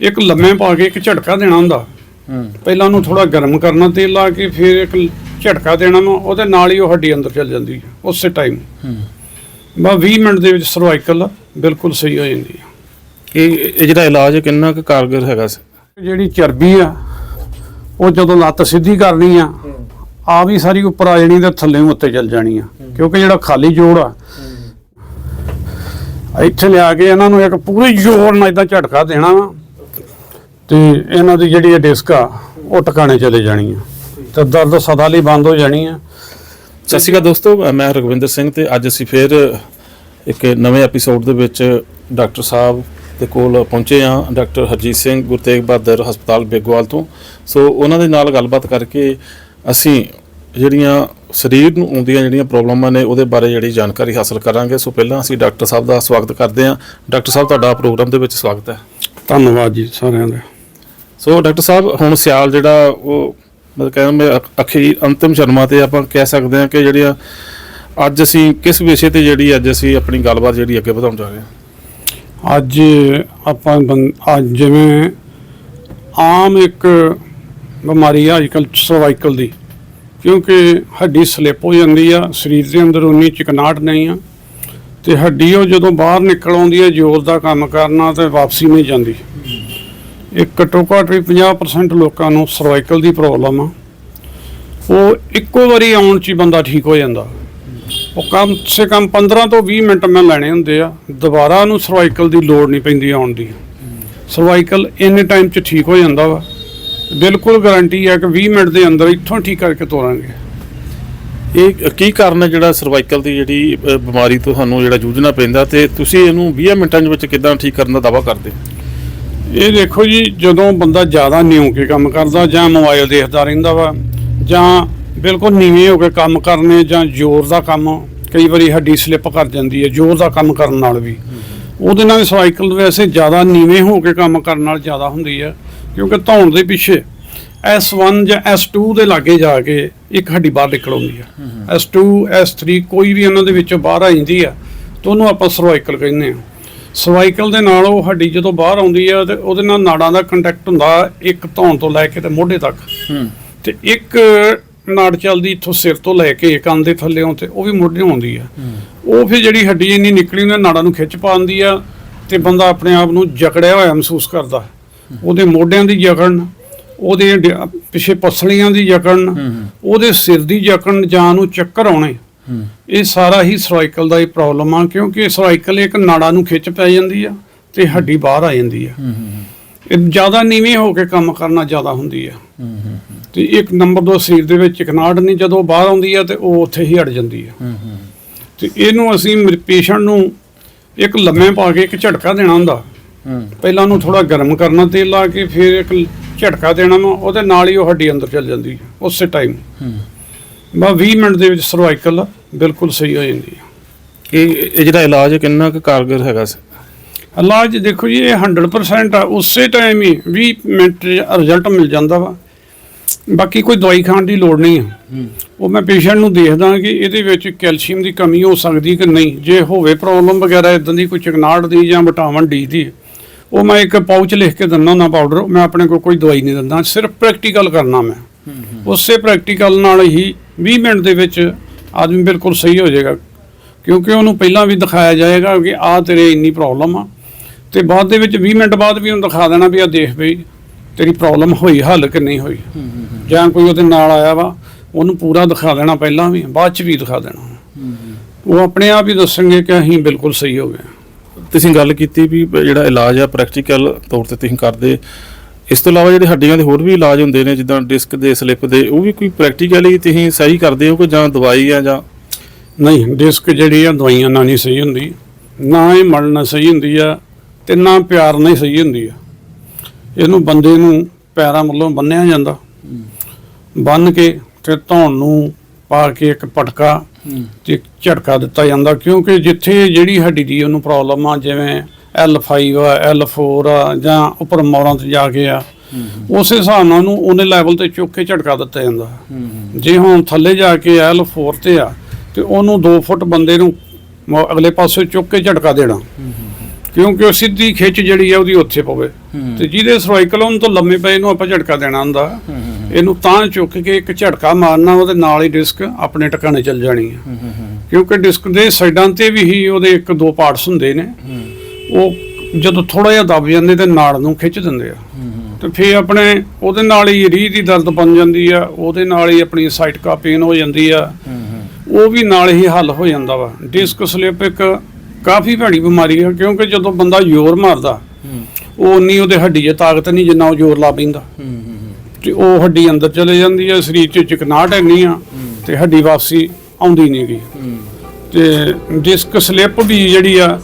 ਇੱਕ ਲੰਮੇ ਪਾ ਕੇ ਇੱਕ ਝਟਕਾ ਦੇਣਾ ਹੁੰਦਾ। ਹੂੰ। ਪਹਿਲਾਂ ਉਹਨੂੰ ਥੋੜਾ ਗਰਮ ਕਰਨਾ ਤੇਲ ਲਾ ਕੇ ਫਿਰ ਇੱਕ ਝਟਕਾ ਦੇਣਾ ਵਾ ਉਹਦੇ ਨਾਲ ਹੀ ਉਹ ਹੱਡੀ ਅੰਦਰ ਚਲ ਜਾਂਦੀ ਹੈ ਉਸੇ ਟਾਈਮ ਹੂੰ। ਬਾ 20 ਮਿੰਟ ਦੇ ਵਿੱਚ ਸਰਵਾਈਕਲ ਬਿਲਕੁਲ ਸਹੀ ਹੋ ਜਾਂਦੀ ਹੈ ਇਹ ਇਹ ਜਿਹੜਾ ਇਲਾਜ ਹੈ ਕਿੰਨਾ ਕੁ ਕਾਰਗਰ ਹੈਗਾ ਸੀ? ਜਿਹੜੀ ਚਰਬੀ ਆ ਉਹ ਜਦੋਂ ਲੱਤ ਸਿੱਧੀ ਕਰਨੀ ਆ ਆ ਵੀ ਸਾਰੀ ਉੱਪਰ ਆ ਜਾਣੀ ਤੇ ਥੱਲੇ ਨੂੰ ਉੱਤੇ ਚੱਲ ਜਾਣੀ ਆ ਕਿਉਂਕਿ ਜਿਹੜਾ ਖਾਲੀ ਜੋੜ ਆ ਇੱਥੇ ਲਿਆ ਕੇ ਇਹਨਾਂ ਨੂੰ ਇੱਕ ਪੂਰੇ ਜ਼ੋਰ ਨਾਲ ਇਦਾਂ ਝਟਕਾ ਦੇਣਾ ਵਾ। ਤੇ ਇਹਨਾਂ ਦੀ ਜਿਹੜੀ ਇਹ ਡਿਸਕ ਆ ਉਹ ਟਿਕਾਣੇ ਚਲੇ ਜਾਣੀ ਆ। ਤੇ ਦਰਦ ਸਦਾ ਲਈ ਬੰਦ ਹੋ ਜਾਣੀ ਆ। ਸਤਿ ਸ਼੍ਰੀ ਅਕਾਲ ਦੋਸਤੋ ਮੈਂ ਰਗਵਿੰਦਰ ਸਿੰਘ ਤੇ ਅੱਜ ਅਸੀਂ ਫੇਰ ਇੱਕ ਨਵੇਂ ਐਪੀਸੋਡ ਦੇ ਵਿੱਚ ਡਾਕਟਰ ਸਾਹਿਬ ਦੇ ਕੋਲ ਪਹੁੰਚੇ ਹਾਂ ਡਾਕਟਰ ਹਰਜੀਤ ਸਿੰਘ ਗੁਰੂ ਤੇਗ ਬਹਾਦਰ ਹਸਪਤਾਲ ਬੇਗਵਾਲ ਤੋਂ। ਸੋ ਉਹਨਾਂ ਦੇ ਨਾਲ ਗੱਲਬਾਤ ਕਰਕੇ ਅਸੀਂ ਜਿਹੜੀਆਂ ਸਰੀਰ ਨੂੰ ਆਉਂਦੀਆਂ ਜਿਹੜੀਆਂ ਪ੍ਰੋਬਲਮਾਂ ਨੇ ਉਹਦੇ ਬਾਰੇ ਜਿਹੜੀ ਜਾਣਕਾਰੀ ਹਾਸਲ ਕਰਾਂਗੇ। ਸੋ ਪਹਿਲਾਂ ਅਸੀਂ ਡਾਕਟਰ ਸਾਹਿਬ ਦਾ ਸਵਾਗਤ ਕਰਦੇ ਹਾਂ। ਡਾਕਟਰ ਸਾਹਿਬ ਤੁਹਾਡਾ ਪ੍ਰੋਗਰਾਮ ਦੇ ਵਿੱਚ ਸਵਾਗਤ ਹੈ। ਧੰਨਵਾਦ ਜੀ ਸਾਰਿਆਂ ਦਾ। ਸੋ ਡਾਕਟਰ ਸਾਹਿਬ, ਹੁਣ ਸਿਆਲ ਜਿਹੜਾ ਉਹ ਮਤਲਬ ਕਹਿੰਦਾ ਮੈਂ ਅਖੀਰ, ਅੰਤਿਮ ਚਰਮਾਂ ਤੇ ਆਪਾਂ ਕਹਿ ਸਕਦੇ ਹਾਂ ਕਿ ਜਿਹੜੀਆਂ ਅੱਜ ਅਸੀਂ ਕਿਸ ਵਿਸ਼ੇ ਤੇ ਜਿਹੜੀ ਅੱਜ ਅਸੀਂ ਆਪਣੀ ਗੱਲਬਾਤ ਜਿਹੜੀ ਅੱਗੇ ਵਧਾਉਣ ਜਾ ਰਹੇ ਹਾਂ? ਅੱਜ ਆਪਾਂ ਬੰ- ਅੱਜ ਜਿਵੇਂ ਆਮ ਇੱਕ ਬਿਮਾਰੀ ਆ ਅੱਜਕੱਲ ਸਰਵਾਈਕਲ ਦੀ, ਕਿਉਂਕਿ ਹੱਡੀ ਸਲਿੱਪ ਹੋ ਜਾਂਦੀ ਆ, ਸਰੀਰ ਦੇ ਅੰਦਰ ਉਨੀ ਚਿਕਨਾਹਟ ਨਹੀਂ ਆ, ਤੇ ਹੱਡੀ ਉਹ ਜਦੋਂ ਬਾਹਰ ਨਿਕਲ ਆਉਂਦੀ ਹੈ ਜ਼ੋਰ ਦਾ ਕੰਮ ਕਰਨਾ ਤੇ ਵਾਪਸੀ ਨਹੀਂ ਜਾਂਦੀ। ਇਹ ਘੱਟੋ ਘੱਟ ਵੀ 50% ਲੋਕਾਂ ਨੂੰ ਸਰਵਾਈਕਲ ਦੀ ਪ੍ਰੋਬਲਮ ਆ। ਉਹ ਇੱਕੋ ਵਾਰੀ ਆਉਣ 'ਚ ਹੀ ਬੰਦਾ ਠੀਕ ਹੋ ਜਾਂਦਾ। ਉਹ ਕਮ, ਸੇ ਕਮ 15 ਤੋਂ 20 ਮਿੰਟ ਮੈਂ ਲੈਣੇ ਹੁੰਦੇ ਆ, ਦੁਬਾਰਾ ਉਹਨੂੰ ਸਰਵਾਈਕਲ ਦੀ ਲੋੜ ਨਹੀਂ ਪੈਂਦੀ ਆਉਣ ਦੀ। ਸਰਵਾਈਕਲ ਇੰਨੇ ਟਾਈਮ 'ਚ ਠੀਕ ਹੋ ਜਾਂਦਾ ਵਾ। ਬਿਲਕੁਲ ਗਾਰੰਟੀ ਹੈ ਕਿ 20 ਮਿੰਟ ਦੇ ਅੰਦਰ ਇੱਥੋਂ ਠੀਕ ਕਰਕੇ ਤੋਰਾਂਗੇ। ਇਹ ਕੀ ਕਾਰਨ ਹੈ ਜਿਹੜਾ ਸਰਵਾਈਕਲ ਦੀ ਜਿਹੜੀ ਬਿਮਾਰੀ ਤੋਂ ਸਾਨੂੰ ਜਿਹੜਾ ਜੂਝਣਾ ਪੈਂਦਾ ਤੇ ਤੁਸੀਂ ਇਹਨੂੰ 20 ਮਿੰਟਾਂ ਦੇ ਵਿੱਚ ਕਿਦਾਂ ਠੀਕ ਕਰਨ ਦਾ ਦਾਵਾ ਕਰਦੇ? ਇਹ ਦੇਖੋ ਜੀ ਜਦੋਂ ਬੰਦਾ ਜ਼ਿਆਦਾ ਨਿਉ ਕੇ ਕੰਮ ਕਰਦਾ ਜਾਂ ਮੋਬਾਈਲ ਦੇਖਦਾ ਰਹਿੰਦਾ ਵਾ ਜਾਂ ਬਿਲਕੁਲ ਨੀਵੇਂ ਹੋ ਕੇ ਕੰਮ ਕਰਨੇ ਜਾਂ ਜ਼ੋਰ ਦਾ ਕੰਮ ਕਈ ਵਾਰੀ ਹੱਡੀ ਸਲਿੱਪ ਕਰ ਜਾਂਦੀ ਹੈ ਜ਼ੋਰ ਦਾ ਕੰਮ ਕਰਨ ਨਾਲ ਵੀ। ਉਹਦੇ ਨਾਲ ਸਾਈਕਲ ਵੈਸੇ ਜ਼ਿਆਦਾ ਨੀਵੇਂ ਹੋ ਕੇ ਕੰਮ ਕਰਨ ਨਾਲ ਜ਼ਿਆਦਾ ਹੁੰਦੀ ਹੈ ਕਿਉਂਕਿ ਧੌਣ ਦੇ ਪਿੱਛੇ S1 ਜਾਂ S2 ਦੇ ਲਾਗੇ ਜਾ ਕੇ ਇੱਕ ਹੱਡੀ ਬਾਹਰ ਨਿਕਲ ਆਉਂਦੀ ਹੈ। S2 S3 ਕੋਈ ਵੀ ਉਹਨਾਂ ਦੇ ਵਿੱਚੋਂ ਬਾਹਰ ਆ ਜਾਂਦੀ ਆ ਤਾਂ ਉਹਨੂੰ ਆਪਾਂ ਸਰਵਾਈਕਲ ਕਹਿੰਦੇ ਆ ਸਰਵਾਈਕਲ ਦੇ ਨਾਲ ਉਹ ਹੱਡੀ ਜਦੋਂ ਬਾਹਰ ਆਉਂਦੀ ਆ ਤੇ ਉਹਦੇ ਨਾਲ ਨਾੜਾਂ ਦਾ ਕੰਟੈਕਟ ਹੁੰਦਾ ਇੱਕ ਧੌਣ ਤੋਂ ਲੈ ਕੇ ਤੇ ਮੋਢੇ ਤੱਕ। ਹੂੰ। ਤੇ ਇੱਕ ਨਾੜ ਚੱਲਦੀ ਇੱਥੋਂ ਸਿਰ ਤੋਂ ਲੈ ਕੇ ਕੰਨ ਦੇ ਥੱਲੇੋਂ ਤੇ ਉਹ ਵੀ ਮੋਢੇ ਆਉਂਦੀ ਆ। ਉਹ ਫਿਰ ਜਿਹੜੀ ਹੱਡੀ ਇੰਨੀ ਨਿਕਲੀ ਉਹਨਾਂ ਨਾੜਾਂ ਨੂੰ ਖਿੱਚ ਪਾਉਂਦੀ ਆ ਤੇ ਬੰਦਾ ਆਪਣੇ ਆਪ ਨੂੰ ਜਕੜਿਆ ਹੋਇਆ ਮਹਿਸੂਸ ਕਰਦਾ। ਉਹਦੇ ਮੋਢਿਆਂ ਦੀ ਜਕੜਨ ਉਹਦੇ ਪਿੱਛੇ ਪਸਲੀਆਂ ਦੀ ਜਕੜਨ ਉਹਦੇ ਸਿਰ ਦੀ ਜਕੜਨ ਜਾਂ ਨੂੰ ਚੱਕਰ ਆਉਣੇ। ਇਹ ਸਾਰਾ ਹੀ ਸਰਵਾਈਕਲ ਦਾ ਹੀ ਪ੍ਰੋਬਲਮ ਆ ਕਿਉਂਕਿ ਸਰਵਾਈਕਲ ਇੱਕ ਨਾੜਾਂ ਨੂੰ ਖਿੱਚ ਪੈ ਜਾਂਦੀ ਆ ਤੇ ਹੱਡੀ ਬਾਹਰ ਆ ਜਾਂਦੀ ਆ। ਇਹ ਜ਼ਿਆਦਾ ਨੀਵੇਂ ਹੋ ਕੇ ਕੰਮ ਕਰਨਾ ਜ਼ਿਆਦਾ ਹੁੰਦੀ ਆ। ਤੇ ਇੱਕ ਨੰਬਰ ਦੋ ਸਰੀਰ ਦੇ ਵਿੱਚ ਚਿਕਨਾਹਟ ਨਹੀਂ ਜਦੋਂ ਬਾਹਰ ਆਉਂਦੀ ਆ ਤੇ ਉਹ ਉੱਥੇ ਹੀ ਅੜ ਜਾਂਦੀ ਆ। ਤੇ ਇਹਨੂੰ ਅਸੀਂ ਪੇਸ਼ੈਂਟ ਨੂੰ ਇੱਕ ਲੰਮੇ ਪਾ ਕੇ ਇੱਕ ਝਟਕਾ ਦੇਣਾ ਹੁੰਦਾ। ਪਹਿਲਾਂ ਉਹਨੂੰ ਥੋੜਾ ਗਰਮ ਕਰਨਾ ਤੇਲ ਲਾ ਕੇ ਫਿਰ ਇੱਕ ਝਟਕਾ ਦੇਣਾ ਉਹਦੇ ਨਾਲ ਹੀ ਉਹ ਹੱਡੀ ਅੰਦਰ ਚਲ ਜਾਂਦੀ ਆ ਉਸੇ ਟਾਈਮ ਬਾ 20 ਮਿੰਟ ਦੇ ਵਿੱਚ ਸਰਵਾਈਕਲ ਬਿਲਕੁਲ ਸਹੀ ਹੋ ਜਾਂਦੀ ਆ। ਇਹ ਇਹ ਜਿਹੜਾ ਇਲਾਜ ਹੈ ਕਿੰਨਾ ਕੁ ਕਾਰਗਰ ਹੈਗਾ ਸੀ? ਇਲਾਜ ਦੇਖੋ ਜੀ ਇਹ 100% ਆ। ਉਸੇ ਟਾਈਮ ਹੀ 20 ਮਿੰਟ ਰਿਜ਼ਲਟ ਮਿਲ ਜਾਂਦਾ ਵਾ। ਬਾਕੀ ਕੋਈ ਦਵਾਈ ਖਾਣ ਦੀ ਲੋੜ ਨਹੀਂ ਹੂੰ। ਉਹ ਮੈਂ ਪੇਸ਼ੈਂਟ ਨੂੰ ਦੇਖਦਾ ਕਿ ਇਹਦੇ ਵਿੱਚ ਕੈਲਸ਼ੀਅਮ ਦੀ ਕਮੀ ਹੋ ਸਕਦੀ ਕਿ ਨਹੀਂ। ਜੇ ਹੋਵੇ ਪ੍ਰੋਬਲਮ ਵਗੈਰਾ ਇਦਾਂ ਦੀ ਕੋਈ ਚਿਕਨਾਹਟ ਦੀ ਜਾਂ ਵਿਟਾਮਿਨ ਡੀ ਦੀ। ਉਹ ਮੈਂ ਇੱਕ ਪਾਊਚ ਲਿਖ ਕੇ ਦਿੰਦਾ ਹੁੰਦਾ ਪਾਊਡਰ ਮੈਂ ਆਪਣੇ ਕੋਲ ਕੋਈ ਦਵਾਈ ਨਹੀਂ ਦਿੰਦਾ। ਸਿਰਫ ਪ੍ਰੈਕਟੀਕਲ ਕਰਨਾ ਮੈਂ। ਉਸੇ ਪ੍ਰੈਕਟੀਕਲ ਨਾਲ ਹੀ 20 ਮਿੰਟ ਦੇ ਵਿੱਚ ਆਦਮੀ ਬਿਲਕੁਲ ਸਹੀ ਹੋ ਜਾਏਗਾ। ਕਿਉਂਕਿ ਉਹਨੂੰ ਪਹਿਲਾਂ ਵੀ ਦਿਖਾਇਆ ਜਾਏਗਾ ਕਿ ਆਹ ਤੇਰੇ ਇੰਨੀ ਪ੍ਰੋਬਲਮ ਆ। ਤੇ ਬਾਅਦ ਦੇ ਵਿੱਚ 20 ਮਿੰਟ ਬਾਅਦ ਵੀ ਉਹਨੂੰ ਦਿਖਾ ਦੇਣਾ ਵੀ ਆ ਦੇਖ ਬਈ ਤੇਰੀ ਪ੍ਰੋਬਲਮ ਹੋਈ ਹੱਲ ਕਿ ਨਹੀਂ ਹੋਈ। ਜਾਂ ਕੋਈ ਉਹਦੇ ਨਾਲ ਆਇਆ ਵਾ ਉਹਨੂੰ ਪੂਰਾ ਦਿਖਾ ਦੇਣਾ ਪਹਿਲਾਂ ਵੀ ਬਾਅਦ ਚ ਵੀ ਦਿਖਾ ਦੇਣਾ। ਉਹ ਆਪਣੇ ਆਪ ਹੀ ਦੱਸਣਗੇ ਕਿ ਅਸੀਂ ਬਿਲਕੁਲ ਸਹੀ ਹੋ ਗਏ। ਤੁਸੀਂ ਗੱਲ ਕੀਤੀ ਵੀ ਜਿਹੜਾ ਇਲਾਜ ਆ ਪ੍ਰੈਕਟੀਕਲ ਤੌਰ ਤੇ ਤੁਸੀਂ ਕਰਦੇ ਇਸ ਤੋਂ ਇਲਾਵਾ ਜਿਹੜੇ ਹੱਡੀਆਂ ਦੇ ਹੋਰ ਵੀ ਇਲਾਜ ਹੁੰਦੇ ਨੇ ਜਿੱਦਾਂ ਡਿਸਕ ਦੇ ਸਲਿੱਪ ਦੇ ਉਹ ਵੀ ਕੋਈ ਪ੍ਰੈਕਟੀਕਲੀ ਤੁਸੀਂ ਸਹੀ ਕਰਦੇ ਹੋ ਕਿ ਜਾਂ ਦਵਾਈ ਆ ਜਾਂ? ਨਹੀਂ ਡਿਸਕ ਜਿਹੜੀ ਆ ਦਵਾਈਆਂ ਨਾਲ ਨਹੀਂ ਸਹੀ ਹੁੰਦੀ। ਨਾ ਇਹ ਮਲ ਨਾਲ ਸਹੀ ਹੁੰਦੀ ਆ ਤੇ ਨਾ ਪਿਆਰ ਨਾਲ ਸਹੀ ਹੁੰਦੀ ਆ। ਇਹਨੂੰ ਬੰਦੇ ਨੂੰ ਪੈਰਾਂ ਵੱਲੋਂ ਬੰਨਿਆ ਜਾਂਦਾ। ਬੰਨ ਕੇ ਤੇ ਧੌਣ ਨੂੰ ਪਾ ਕੇ ਇੱਕ ਪਟਕਾ ਤੇ ਝਟਕਾ ਦਿੱਤਾ ਜਾਂਦਾ ਕਿਉਂਕਿ ਜਿੱਥੇ ਜਿਹੜੀ ਹੱਡੀ ਦੀ ਉਹਨੂੰ ਪ੍ਰੋਬਲਮ ਆ ਜਿਵੇਂ L5 ਆ L4 ਆ ਜਾਂ ਉੱਪਰ ਮੌਰਾਂ ਤੇ ਜਾ ਕੇ ਆ। ਉਸ ਹਿਸਾਬ ਨਾਲ ਉਹਨੂੰ ਉਹਨੇ ਲੈਵਲ ਤੇ ਚੁੱਕ ਕੇ ਝਟਕਾ ਦਿੱਤਾ ਜਾਂਦਾ। ਜੇ ਹੁਣ ਥੱਲੇ ਜਾ ਕੇ L4 ਤੇ ਆ ਤੇ ਉਹਨੂੰ 2 ਫੁੱਟ ਬੰਦੇ ਨੂੰ ਅਗਲੇ ਪਾਸੇ ਚੁੱਕ ਕੇ ਝਟਕਾ ਦੇਣਾ। ਕਿਉਂਕਿ ਉਹ ਸਿੱਧੀ ਖਿੱਚ ਜਿਹੜੀ ਆ ਉਹਦੀ ਉੱਥੇ ਪਵੇ। ਤੇ ਜਿਹਦੇ ਸਰਵਾਈਕਲ ਉਹਨੂੰ ਤੋਂ ਲੰਮੇ ਪਏ ਨੂੰ ਆਪਾਂ ਝਟਕਾ ਦੇਣਾ ਹੁੰਦਾ। ਇਹਨੂੰ ਤਾਂ ਚੁੱਕ ਕੇ ਇੱਕ ਝਟਕਾ ਮਾਰਨਾ ਉਹਦੇ ਨਾਲ ਹੀ ਡਿਸਕ ਆਪਣੇ ਟਿਕਾਣੇ ਚੱਲ ਜਾਣੀ ਹੈ ਕਿਉਂਕਿ ਡਿਸਕ ਦੇ ਸਾਈਡਾਂ ਤੇ ਵੀ ਹੀ ਉਹਦੇ ਇੱਕ ਦੋ ਪਾਰਟਸ ਹੁੰਦੇ ਨੇ। ਉਹ ਜਦੋਂ ਥੋੜਾ ਜਿਹਾ ਦਬ ਜਾਂਦੇ ਤੇ ਨਾੜ ਨੂੰ ਖਿੱਚ ਦਿੰਦੇ ਆ। ਤੇ ਫੇਰ ਆਪਣੇ ਉਹਦੇ ਨਾਲ ਹੀ ਰੀਹ ਦੀ ਦਰਦ ਬਣ ਜਾਂਦੀ ਆ, ਉਹਦੇ ਨਾਲ ਹੀ ਆਪਣੀ ਸਾਈਟਕਾ ਪੇਨ ਹੋ ਜਾਂਦੀ ਆ। ਉਹ ਵੀ ਨਾਲ ਹੀ ਹੱਲ ਹੋ ਜਾਂਦਾ ਵਾ। ਡਿਸਕ ਸਲਿਪ ਇੱਕ ਕਾਫੀ ਭੈੜੀ ਬਿਮਾਰੀ ਹੈ ਕਿਉਂਕਿ ਜਦੋਂ ਬੰਦਾ ਜ਼ੋਰ ਮਾਰਦਾ, ਉਹ ਉਨੀ ਉਹਦੇ ਹੱਡੀ 'ਚ ਤਾਕਤ ਨਹੀਂ, ਜਿੰਨਾ ਉਹ ਜ਼ੋਰ ਲਾ ਪੈਂਦਾ। ਤੇ ਉਹ ਹੱਡੀ ਅੰਦਰ ਚਲੇ ਜਾਂਦੀ ਹੈ ਸਰੀਰ 'ਚ ਚਿਕਨਾਹਟ ਹੈਨੀ ਆ, ਤੇ ਹੱਡੀ ਵਾਪਸੀ ਆਉਂਦੀ ਨਹੀਂ ਗਈ ਤੇ ਡਿਸਕ ਸਲਿਪ ਵੀ ਜਿਹੜੀ ਆ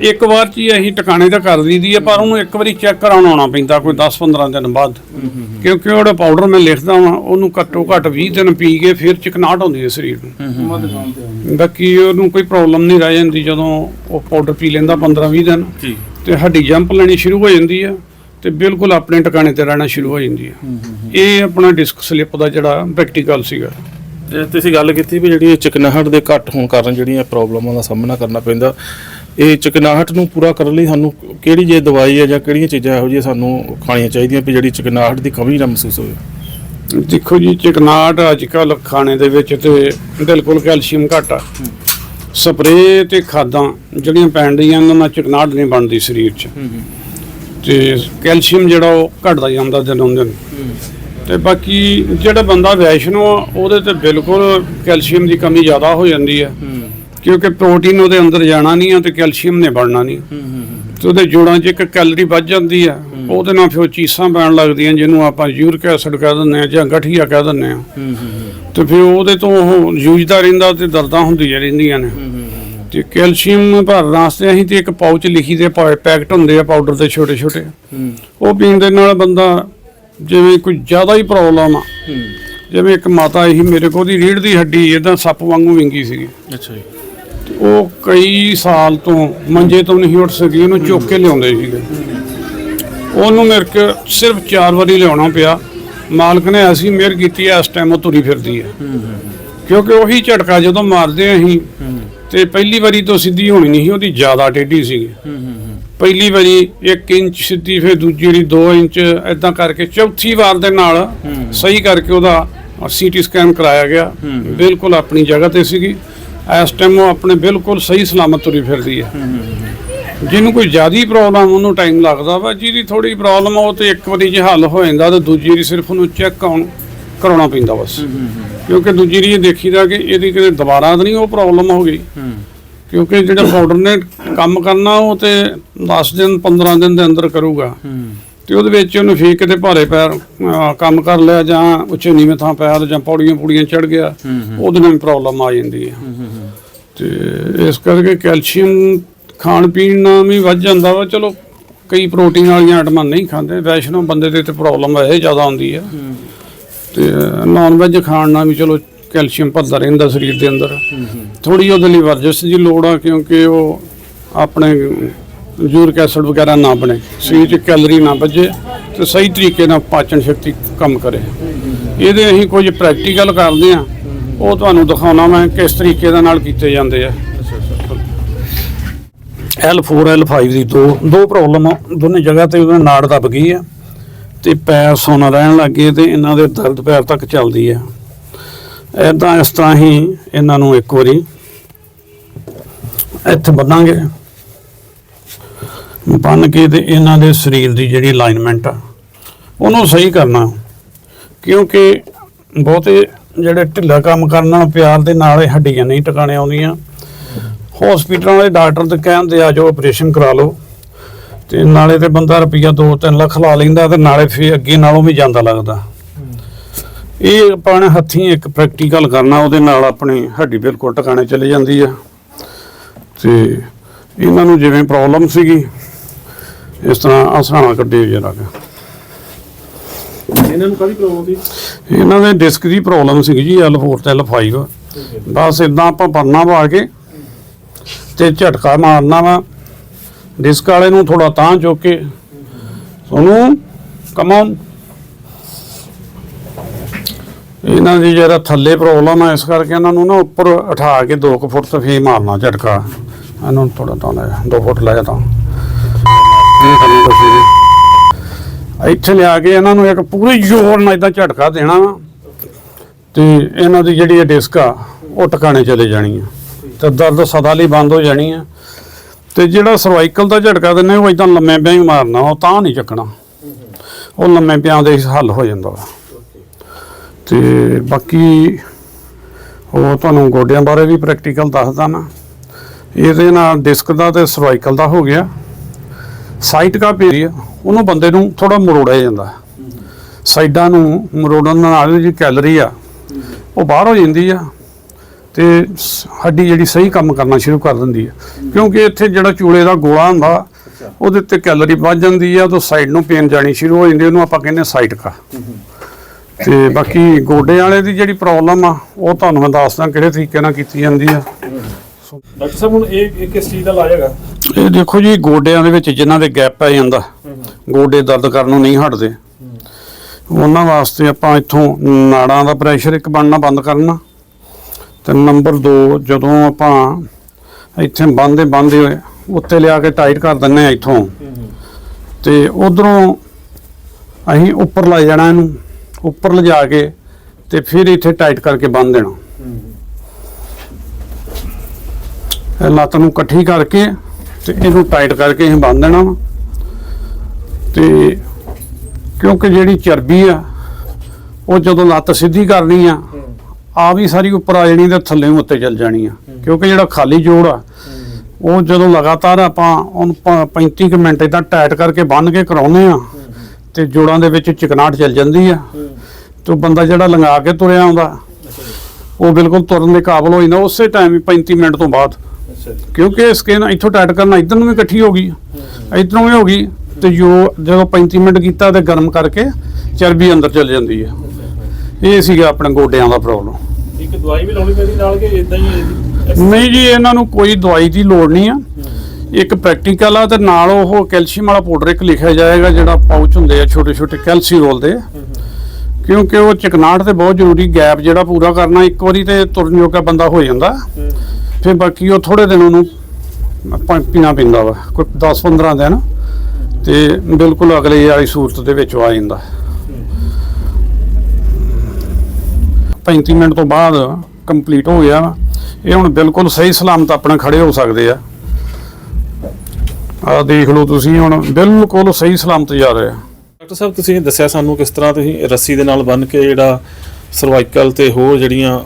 ਇੱਕ ਵਾਰ ਚ ਹੀ ਅਸੀਂ ਟਿਕਾਣੇ ਤਾਂ ਕਰ ਲਈਦੀ ਆ ਪਰ ਉਹਨੂੰ ਇੱਕ ਵਾਰੀ ਚੈੱਕ ਕਰਾਉਣ ਆਉਣਾ ਪੈਂਦਾ ਕੋਈ 10-15 ਦਿਨ ਬਾਅਦ। ਕਿਉਂਕਿ ਉਹਦਾ ਪਾਊਡਰ ਮੈਂ ਲਿਖਦਾ ਵਾਂ ਉਹਨੂੰ ਘੱਟੋ ਘੱਟ 20 ਦਿਨ ਪੀ ਕੇ ਫਿਰ ਚਿਕਨਾਹਟ ਹੁੰਦੀ ਹੈ ਸਰੀਰ ਨੂੰ। ਬਾਕੀ ਉਹਨੂੰ ਕੋਈ ਪ੍ਰੋਬਲਮ ਨਹੀਂ ਰਹਿ ਜਾਂਦੀ ਜਦੋਂ ਉਹ ਪਾਊਡਰ ਪੀ ਲੈਂਦਾ 15-20 ਦਿਨ। ਤੇ ਹੱਡੀ ਜੰਪ ਲੈਣੀ ਸ਼ੁਰੂ ਹੋ ਜਾਂਦੀ ਆ ਤੇ ਬਿਲਕੁਲ ਆਪਣੇ ਟਿਕਾਣੇ ਤੇ ਰਹਿਣਾ ਸ਼ੁਰੂ ਹੋ ਜਾਂਦੀ ਆ। ਇਹ ਆਪਣਾ ਡਿਸਕ ਸਲਿਪ ਦਾ ਜਿਹੜਾ ਪ੍ਰੈਕਟੀਕਲ ਸੀਗਾ। ਤੁਸੀਂ ਗੱਲ ਕੀਤੀ ਵੀ ਜਿਹੜੀ ਚਿਕਨਾਹਟ ਦੇ ਘੱਟ ਹੋਣ ਕਾਰਨ ਜਿਹੜੀਆਂ ਪ੍ਰੋਬਲਮਾਂ ਦਾ ਸਾਹਮਣਾ ਕਰਨਾ ਪੈਂਦਾ। ਇਹ ਚਿਕਨਾਹਟ ਨੂੰ ਪੂਰਾ ਕਰਨ ਲਈ ਸਾਨੂੰ ਕਿਹੜੀ ਜੇ ਦਵਾਈ ਹੈ ਜਾਂ ਕਿਹੜੀਆਂ ਚੀਜ਼ਾਂ ਇਹੋ ਜਿਹੀਆਂ ਸਾਨੂੰ ਖਾਣੀਆਂ ਚਾਹੀਦੀਆਂ ਵੀ ਜਿਹੜੀ ਚਿਕਨਾਹਟ ਦੀ ਕਮੀ ਨਾ ਮਹਿਸੂਸ ਹੋਵੇ? ਦੇਖੋ ਜੀ ਚਿਕਨਾਟ ਅੱਜ ਕੱਲ ਖਾਣੇ ਦੇ ਵਿੱਚ ਤੇ ਬਿਲਕੁਲ ਕੈਲਸ਼ੀਅਮ ਘੱਟ ਆ। ਸਪਰੇਅ ਤੇ ਖਾਦਾਂ ਜਿਹੜੀਆਂ ਪੈਂਦੀਆਂ ਉਹਨਾਂ ਨਾਲ ਚਿਕਨਾਟ ਨਹੀਂ ਬਣਦੀ ਸਰੀਰ 'ਚ। ਤੇ ਕੈਲਸ਼ੀਅਮ ਜਿਹੜਾ ਉਹ ਘਟਦਾ ਜਾਂਦਾ ਦਿਨੋਂ ਦਿਨ। ਤੇ ਬਾਕੀ ਜਿਹੜਾ ਬੰਦਾ ਵੈਸ਼ਨੋ ਆ ਉਹਦੇ ਤੇ ਬਿਲਕੁਲ ਕੈਲਸ਼ੀਅਮ ਦੀ ਕਮੀ ਜ਼ਿਆਦਾ ਹੋ ਜਾਂਦੀ ਹੈ। ਕਿਉਂਕਿ ਪ੍ਰੋਟੀਨ ਉਹਦੇ ਅੰਦਰ ਜਾਣਾ ਨਹੀਂ ਆ ਤੇ ਕੈਲਸ਼ੀਅਮ ਨੇ ਬਣਨਾ ਨਹੀਂ। ਤੇ ਉਹਦੇ ਜੋੜਾਂ 'ਚ ਇੱਕ ਕੈਲਰੀ ਵੱਧ ਜਾਂਦੀ ਆ। ਉਹਦੇ ਨਾਲ ਫਿਰ ਉਹ ਚੀਸਾਂ ਪੈਣ ਲੱਗਦੀਆਂ ਜਿਹਨੂੰ ਆਪਾਂ ਯੂਰਿਕ ਐਸਿਡ ਕਹਿ ਦਿੰਦੇ ਆ ਜਾਂ ਗਠੀਆ ਕਹਿ ਦਿੰਦੇ ਆ। ਤੇ ਫਿਰ ਉਹਦੇ ਤੋਂ ਉਹ ਯੂਜਦਾ ਰਹਿੰਦਾ ਤੇ ਦਰਦਾਂ ਹੁੰਦੀਆਂ ਰਹਿੰਦੀਆਂ ਨੇ। ਤੇ ਕੈਲਸ਼ੀਅਮ ਭਰਨ ਵਾਸਤੇ ਅਸੀਂ ਤੇ ਇੱਕ ਪਾਊਚ ਲਿਖੀ ਦੇ ਪੈਕਟ ਹੁੰਦੇ ਆ ਪਾਊਡਰ ਦੇ ਛੋਟੇ ਛੋਟੇ ਉਹ ਪੀਣ ਦੇ ਨਾਲ ਬੰਦਾ ਜਿਵੇਂ ਕੋਈ ਜ਼ਿਆਦਾ ਹੀ ਪ੍ਰੋਬਲਮ ਆ। ਜਿਵੇਂ ਇੱਕ ਮਾਤਾ ਸੀ ਮੇਰੇ ਕੋਲ ਦੀ ਰੀੜ ਦੀ ਹੱਡੀ ਇਦਾਂ ਸੱਪ ਵਾਂਗੂ ਵਿੰਗੀ ਸੀਗੀ। ਅੱਛਾ ਜੀ। ਉਹ ਕਈ ਸਾਲ ਤੋਂ ਮੰਜੇ ਤੋਂ ਨਹੀਂ ਉੱਠ ਸਕੀ ਉਹਨੂੰ ਚੁੱਕ ਕੇ ਲਿਆਉਂਦੇ ਸੀਗੇ। ਉਹਨੂੰ ਮੇਰੇ ਕੇ ਸਿਰਫ 4 ਵਾਰੀ ਲਿਆਉਣਾ ਪਿਆ। ਮਾਲਕ ਨੇ ਐਸੀ ਮਿਹਰ ਕੀਤੀ ਐ ਇਸ ਟਾਈਮ ਉਹ ਤੁਰੀ ਫਿਰਦੀ ਹੈ। ਕਿਉਂਕਿ ਉਹੀ ਝਟਕਾ ਜਦੋਂ ਮਾਰਦੇ ਅਸੀਂ ਤੇ ਪਹਿਲੀ ਵਾਰੀ ਤੋਂ ਸਿੱਧੀ ਹੋਣੀ ਨਹੀਂ ਸੀ ਉਹਦੀ ਜ਼ਿਆਦਾ ਟੇਢੀ ਸੀਗੀ। ਪਹਿਲੀ ਵਾਰੀ 1 ਇੰਚ ਸਿੱਧੀ ਫਿਰ ਦੂਜੀ ਵਾਰੀ 2 ਇੰਚ ਇਦਾਂ ਕਰਕੇ ਚੌਥੀ ਵਾਰ ਦੇ ਨਾਲ ਸਹੀ ਕਰਕੇ ਉਹਦਾ ਸੀਟੀ ਸਕੈਨ ਕਰਾਇਆ ਗਿਆ। ਬਿਲਕੁਲ ਆਪਣੀ ਜਗ੍ਹਾ ਤੇ ਸੀਗੀ। ਇਸ ਟਾਈਮ ਉਹ ਆਪਣੇ ਬਿਲਕੁਲ ਸਹੀ ਸਲਾਮਤ ਤੁਰੀ ਫਿਰਦੀ ਹੈ। ਜਿਹਨੂੰ ਕੋਈ ਜ਼ਿਆਦੀ ਪ੍ਰੋਬਲਮ ਉਹਨੂੰ ਟਾਈਮ ਲੱਗਦਾ ਵਾ ਜਿਹਦੀ ਥੋੜੀ ਪ੍ਰੋਬਲਮ ਉਹ ਤੇ ਇੱਕ ਵਾਰੀ ਜੇ ਹੱਲ ਹੋ ਜਾਂਦਾ ਤੇ ਦੂਜੀ ਵਾਰੀ ਸਿਰਫ ਉਹਨੂੰ ਚੈੱਕ ਆਉਣ ਕਰਾਉਣਾ ਪੈਂਦਾ ਬਸ। ਕਿਉਂਕਿ ਦੂਜੀ ਵਾਰੀ ਇਹ ਦੇਖੀਦਾ ਕਿ ਇਹਦੀ ਕਿਤੇ ਦੁਬਾਰਾ ਤਾਂ ਨਹੀਂ ਉਹ ਪ੍ਰੋਬਲਮ ਹੋ ਗਈ। ਕਿਉਂਕਿ ਜਿਹੜਾ ਪਾਊਡਰ ਨੇ ਕੰਮ ਕਰਨਾ ਉਹ ਤੇ 10 ਦਿਨ 15 ਦਿਨ ਦੇ ਅੰਦਰ ਕਰੂਗਾ। ਤੇ ਉਹਦੇ ਵਿੱਚ ਉਹਨੂੰ ਫੇਕ ਕਿਤੇ ਭਾਰੇ ਪੈਰ ਕੰਮ ਕਰ ਲਿਆ ਜਾਂ ਉੱਚੇ ਨੀਵੇਂ ਥਾਂ ਪੈਰ ਜਾਂ ਪੌੜੀਆਂ ਪੂੜੀਆਂ ਚੜ ਗਿਆ ਉਹਦੇ ਨਾਲ ਪ੍ਰੋਬਲਮ ਆ ਜਾਂਦੀ ਹੈ। ਤੇ ਇਸ ਕਰਕੇ ਕੈਲਸ਼ੀਅਮ ਖਾਣ ਪੀਣ ਨਾਲ ਵੀ ਵੱਧ ਜਾਂਦਾ ਵਾ ਚਲੋ ਕਈ ਪ੍ਰੋਟੀਨ ਵਾਲੀਆਂ ਆਈਟਮਾਂ ਨਹੀਂ ਖਾਂਦੇ ਵੈਸ਼ਨੋ ਬੰਦੇ ਦੇ ਤੇ ਪ੍ਰੋਬਲਮ ਇਹ ਜ਼ਿਆਦਾ ਹੁੰਦੀ ਹੈ। ਤੇ ਨਾਨ ਵੈਜ ਖਾਣ ਨਾਲ ਵੀ ਚਲੋ ਕੈਲਸ਼ੀਅਮ ਭਰਦਾ ਰਹਿੰਦਾ ਸਰੀਰ ਦੇ ਅੰਦਰ। ਥੋੜੀ ਉਹਦੇ ਲਈ ਵਰਜਿਸ਼ ਦੀ ਲੋੜ ਆ ਕਿਉਂਕਿ ਉਹ ਆਪਣੇ ਯੂਰਿਕ ਐਸਿਡ ਵਗੈਰਾ ਨਾ ਬਣੇ ਸਰੀਰ 'ਚ ਕੈਲਰੀ ਨਾ ਵੱਜੇ ਤੇ ਸਹੀ ਤਰੀਕੇ ਨਾਲ ਪਾਚਨ ਸ਼ਕਤੀ ਕੰਮ ਕਰੇ। ਇਹਦੇ ਅਸੀਂ ਕੁਝ ਪ੍ਰੈਕਟੀਕਲ ਕਰਦੇ ਆ। ਉਹ ਤੁਹਾਨੂੰ ਦਿਖਾਉਣਾ ਮੈਂ ਕਿਸ ਤਰੀਕੇ ਦੇ ਨਾਲ ਕੀਤੇ ਜਾਂਦੇ ਆ। L4 L5 ਦੀ ਦੋ ਦੋ ਪ੍ਰੋਬਲਮ ਦੋਨੇ ਜਗ੍ਹਾ ਤੇ ਉਹਨਾਂ ਨਾੜ ਦੱਬ ਗਈ ਆ ਤੇ ਪੈਰ ਸੁੰਨ ਰਹਿਣ ਲੱਗੇ ਤੇ ਇਹਨਾਂ ਦੇ ਦਰਦ ਪੈਰ ਤੱਕ ਚੱਲਦੀ ਆ। ਐਦਾਂ ਇਸ ਤਰ੍ਹਾਂ ਹੀ ਇਹਨਾਂ ਨੂੰ ਇੱਕ ਵਾਰੀ ਇੱਥੇ ਬੰਨਾਂਗੇ। ਬੰਨ ਕੇ ਤੇ ਇਹਨਾਂ ਦੇ ਸਰੀਰ ਦੀ ਜਿਹੜੀ ਅਲਾਈਨਮੈਂਟ ਆ, ਉਹਨੂੰ ਸਹੀ ਕਰਨਾ। ਕਿਉਂਕਿ ਬਹੁਤੇ ਜਿਹੜੇ ਢਿੱਲਾ ਕੰਮ ਕਰਨਾ ਪਿਆਰ ਦੇ ਨਾਲ ਇਹ ਹੱਡੀਆਂ ਨਹੀਂ ਟਿਕਾਣੇ ਆਉਂਦੀਆਂ। ਹਸਪੀਟਲਾਂ ਵਾਲੇ ਡਾਕਟਰ ਤੇ ਕਹਿੰਦੇ ਆ ਜੋ ਆਪਰੇਸ਼ਨ ਕਰਾ ਲਓ। ਤੇ ਨਾਲੇ ਤੇ ਬੰਦਾ ਰੁਪਈਆ 2-3 ਲੱਖ ਲਾ ਲੈਂਦਾ ਤੇ ਨਾਲੇ ਫੇਰ ਅੱਗੇ ਨਾਲੋਂ ਵੀ ਜਾਂਦਾ ਲੱਗਦਾ। ਇਹ ਆਪਾਂ ਨੇ ਹੱਥੀਂ ਇੱਕ ਪ੍ਰੈਕਟੀਕਲ ਕਰਨਾ, ਉਹਦੇ ਨਾਲ ਆਪਣੀ ਹੱਡੀ ਬਿਲਕੁਲ ਟਿਕਾਣੇ ਚਲੇ ਜਾਂਦੀ ਆ। ਤੇ ਇਹਨਾਂ ਨੂੰ ਜਿਵੇਂ ਪ੍ਰੋਬਲਮ ਸੀਗੀ, ਇਸ ਤਰ੍ਹਾਂ ਆਸਾਨਾ ਕੱਢੇ ਜਰਾ ਕੁ। ਇਹਨਾਂ ਨੂੰ ਕਾਹਦੀ ਪ੍ਰੋਬਲਮ ਸੀ? ਇਹਨਾਂ ਦੇ ਡਿਸਕ ਦੀ ਪ੍ਰੋਬਲਮ ਸੀਗੀ ਜੀ L4 ਤੇ L5 ਬਸ ਇਦਾਂ ਆਪਾਂ ਪਰਨਾ ਪਾ ਕੇ ਤੇ ਝਟਕਾ ਮਾਰਨਾ ਵਾ। ਡਿਸਕ ਵਾਲੇ ਨੂੰ ਥੋੜਾ ਤਾਂ ਚੁੱਕ ਕੇ। ਉਹਨੂੰ ਕਮਾਉਂ ਇਹਨਾਂ ਦੀ ਜਿਹੜਾ ਥੱਲੇ ਪ੍ਰੋਬਲਮ ਆ ਇਸ ਕਰਕੇ ਇਹਨਾਂ ਨੂੰ ਨਾ ਉੱਪਰ ਉਠਾ ਕੇ 2 ਫੁੱਟ ਤੇ ਫੇਰ ਮਾਰਨਾ ਝਟਕਾ। ਇਹਨਾਂ ਨੂੰ ਥੋੜਾ ਤਾਂ ਲੈ 2 ਫੁੱਟ ਲੈ ਤਾਂ। ਇਹ। ਇੱਥੇ ਲਿਆ ਕੇ ਇਹਨਾਂ ਨੂੰ ਇੱਕ ਪੂਰੀ ਜ਼ੋਰ ਨਾਲ ਇਦਾਂ ਝਟਕਾ ਦੇਣਾ ਵਾ ਤੇ ਇਹਨਾਂ ਦੀ ਜਿਹੜੀ ਇਹ ਡਿਸਕ ਆ, ਉਹ ਟਿਕਾਣੇ ਚਲੇ ਜਾਣੀ ਆ। ਤੇ ਦਰਦ ਸਦਾ ਲਈ ਬੰਦ ਹੋ ਜਾਣੀ ਆ। ਤੇ ਜਿਹੜਾ ਸਰਵਾਈਕਲ ਦਾ ਝਟਕਾ ਦਿੰਨੇ ਉਹ ਇਦਾਂ ਲੰਮੇ ਪਿਆ ਹੀ ਮਾਰਨਾ, ਉਹ ਤਾਂ ਨਹੀਂ ਚੱਕਣਾ। ਉਹ ਲੰਮੇ ਪਿਆਂ ਦੇ ਹੱਲ ਹੋ ਜਾਂਦਾ ਵਾ। ਤੇ ਬਾਕੀ ਉਹ ਤੁਹਾਨੂੰ ਗੋਡਿਆਂ ਬਾਰੇ ਵੀ ਪ੍ਰੈਕਟੀਕਲ ਦੱਸਦਾ ਨਾ ਇਹਦੇ ਨਾਲ ਡਿਸਕ ਦਾ ਤੇ ਸਰਵਾਈਕਲ ਦਾ ਹੋ ਗਿਆ। ਸਾਈਟ ਕਾ ਪੇਰੀ ਆ, ਉਹਨੂੰ ਬੰਦੇ ਨੂੰ ਥੋੜਾ ਮਰੋੜਿਆ ਜਾਂਦਾ। ਸਾਈਡਾਂ ਨੂੰ ਮਰੋੜਨ ਨਾਲ ਜਿਹੜੀ ਕੈਲਰੀ ਆ, ਉਹ ਬਾਹਰ ਹੋ ਜਾਂਦੀ ਆ ਤੇ ਸ- ਹੱਡੀ ਜਿਹੜੀ ਸਹੀ ਕੰਮ ਕਰਨਾ ਸ਼ੁਰੂ ਕਰ ਦਿੰਦੀ ਆ। ਕਿਉਂਕਿ ਇੱਥੇ ਜਿਹੜਾ ਚੂਲੇ ਦਾ ਗੋਲਾ ਹੁੰਦਾ, ਉਹਦੇ ਤੇ ਕੈਲਰੀ ਵੱਧ ਜਾਂਦੀ ਆ ਤਾਂ ਸਾਈਡ ਨੂੰ ਪੇਨ ਜਾਣੀ ਸ਼ੁਰੂ ਹੋ ਜਾਂਦੀ ਉਹਨੂੰ ਆਪਾਂ ਕਹਿੰਦੇ ਸਾਈਟ ਕਾ। ਤੇ ਬਾਕੀ ਗੋਡੇ ਵਾਲੇ ਦੀ ਜਿਹੜੀ ਪ੍ਰੋਬਲਮ ਆ, ਉਹ ਤੁਹਾਨੂੰ ਮੈਂ ਦੱਸਦਾ ਕਿਹੜੇ ਤਰੀਕੇ ਨਾਲ ਕੀਤੀ ਜਾਂਦੀ ਆ। ਡਾਕਟਰ ਸਾਹਿਬ ਹੁਣ ਇਹ ਇਹ ਕਿਸ ਚੀਜ਼ ਦਾ ਇਲਾਜ ਹੈਗਾ? ਇਹ ਦੇਖੋ ਜੀ ਗੋਡਿਆਂ ਦੇ ਵਿੱਚ ਜਿਨ੍ਹਾਂ ਦੇ ਗੈਪ ਪੈ ਜਾਂਦਾ ਗੋਡੇ ਦਰਦ ਕਰਨ ਨੂੰ ਨਹੀਂ ਹਟਦੇ। ਉਹਨਾਂ ਵਾਸਤੇ ਆਪਾਂ ਇੱਥੋਂ ਨਾੜਾਂ ਦਾ ਪ੍ਰੈਸ਼ਰ ਇੱਕ ਬਣਨਾ ਬੰਦ ਕਰਨਾ ਤੇ ਨੰਬਰ 2 ਜਦੋਂ ਆਪਾਂ ਇੱਥੇ ਬੰਨਦੇ ਹੋਏ ਉੱਤੇ ਲਿਆ ਕੇ ਟਾਈਟ ਕਰ ਦਿੰਨੇ ਆ ਇੱਥੋਂ। ਤੇ ਉਧਰੋਂ ਅਸੀਂ ਉੱਪਰ ਲੈ ਜਾਣਾ ਇਹਨੂੰ ਉੱਪਰ ਲਿਜਾ ਕੇ ਤੇ ਫਿਰ ਇੱਥੇ ਟਾਈਟ ਕਰਕੇ ਬੰਨ ਦੇਣਾ ਇਹ ਲੱਤ ਨੂੰ ਇਕੱਠੀ ਕਰਕੇ ਤੇ ਇਹਨੂੰ ਟਾਈਟ ਕਰਕੇ ਅਸੀਂ ਬੰਨ ਦੇਣਾ ਵਾ। ਤੇ ਕਿਉਂਕਿ ਜਿਹੜੀ ਚਰਬੀ ਆ, ਉਹ ਜਦੋਂ ਲੱਤ ਸਿੱਧੀ ਕਰਨੀ ਆ ਆ ਵੀ ਸਾਰੀ ਉੱਪਰ ਆ ਜਾਣੀ ਤੇ ਥੱਲੇ ਨੂੰ ਉੱਤੇ ਚੱਲ ਜਾਣੀ ਆ। ਕਿਉਂਕਿ ਜਿਹੜਾ ਖਾਲੀ ਜੋੜ ਆ, ਉਹ ਜਦੋਂ ਲਗਾਤਾਰ ਆਪਾਂ ਉਹਨੂੰ ਪ- 35 ਕੁ ਮਿੰਟ ਇਦਾਂ ਟਾਈਟ ਕਰਕੇ ਬੰਨ ਕੇ ਕਰਾਉਨੇ ਆ, ਤੇ ਜੋੜਾਂ ਦੇ ਵਿੱਚ ਚਿਕਨਾਹਟ ਚੱਲ ਜਾਂਦੀ ਆ। ਤੇ ਉਹ ਬੰਦਾ ਜਿਹੜਾ ਲੰਗਾ ਕੇ ਤੁਰਿਆ ਆਉਂਦਾ, ਉਹ ਬਿਲਕੁਲ ਤੁਰਨ ਦੇ ਕਾਬਲ ਹੋ ਜਾਂਦਾ, ਉਸੇ ਟਾਈਮ ਹੀ 35 ਮਿੰਟ ਤੋਂ ਬਾਅਦ ਕਿਉਂਕਿ ਸਕਿਨ ਇੱਥੋਂ ਟਾਈਟ ਕਰਨਾ ਇਧਰ ਨੂੰ ਵੀ ਇਕੱਠੀ ਹੋ ਗਈ ਇਧਰੋਂ ਵੀ ਹੋ ਗਈ ਤੇ ਜੋ ਜਦੋਂ 35 ਮਿੰਟ ਕੀਤਾ ਤੇ ਗਰਮ ਕਰਕੇ ਚਰਬੀ ਅੰਦਰ ਚਲ ਜਾਂਦੀ ਹੈ ਇਹ ਸੀਗਾ ਆਪਣੇ ਗੋਡਿਆਂ ਦਾ ਪ੍ਰੋਬਲਮ ਇੱਕ ਦਵਾਈ ਵੀ ਲਾਉਣੀ ਪੈਂਦੀ ਨਾਲ ਕਿ ਇਦਾਂ ਹੀ ਨਹੀਂ ਜੀ ਇਹਨਾਂ ਨੂੰ ਕੋਈ ਦਵਾਈ ਦੀ ਲੋੜ ਨਹੀਂ ਆ। ਇੱਕ ਪ੍ਰੈਕਟੀਕਲ ਆ ਤੇ ਨਾਲ ਉਹ ਕੈਲਸ਼ੀਅਮ ਵਾਲਾ ਪਾਊਡਰ ਇੱਕ ਲਿਖਿਆ ਜਾਏਗਾ ਜਿਹੜਾ ਪਾਊਚ ਹੁੰਦੇ ਆ ਛੋਟੇ ਛੋਟੇ ਕੈਲਸੀਰੋਲ ਦੇ। ਕਿਉਂਕਿ ਉਹ ਚਿਕਨਾਹਟ ਤੇ ਬਹੁਤ ਜ਼ਰੂਰੀ ਗੈਪ ਜਿਹੜਾ ਪੂਰਾ ਕਰਨਾ ਇੱਕ ਵਾਰੀ ਤੇ ਤੁਰਨ ਜੋਗਾ ਬੰਦਾ ਹੋ ਜਾਂਦਾ। ਫਿਰ ਬਾਕੀ ਉਹ ਥੋੜੇ ਦਿਨ ਉਹਨੂੰ ਆਪਾਂ ਪੀਣਾ ਪੈਂਦਾ ਵਾ, ਕੋਈ 10-15 ਦਿਨ ਤੇ ਬਿਲਕੁਲ ਅਗਲੇ ਵਾਲੀ ਸੂਰਤ ਦੇ ਵਿੱਚ ਆ ਜਾਂਦਾ। 35 ਮਿੰਟ ਤੋਂ ਬਾਅਦ ਕੰਪਲੀਟ ਹੋ ਗਿਆ ਇਹ ਹੁਣ ਬਿਲਕੁਲ ਸਹੀ ਸਲਾਮਤ ਆਪਣਾ ਖੜੇ ਹੋ ਸਕਦੇ ਆ। ਆ ਦੇਖ ਲਓ ਤੁਸੀਂ ਹੁਣ, ਬਿਲਕੁਲ ਸਹੀ ਸਲਾਮਤ ਜਾ ਰਹੇ। ਆ ਡਾਕਟਰ ਸਾਹਿਬ, ਤੁਸੀਂ ਦੱਸਿਆ ਸਾਨੂੰ ਕਿਸ ਤਰ੍ਹਾਂ ਤੁਸੀਂ ਰੱਸੀ ਦੇ ਨਾਲ ਬੰਨ ਕੇ ਜਿਹੜਾ ਸਰਵਾਈਕਲ ਤੇ ਹੋਰ ਜਿਹੜੀਆਂ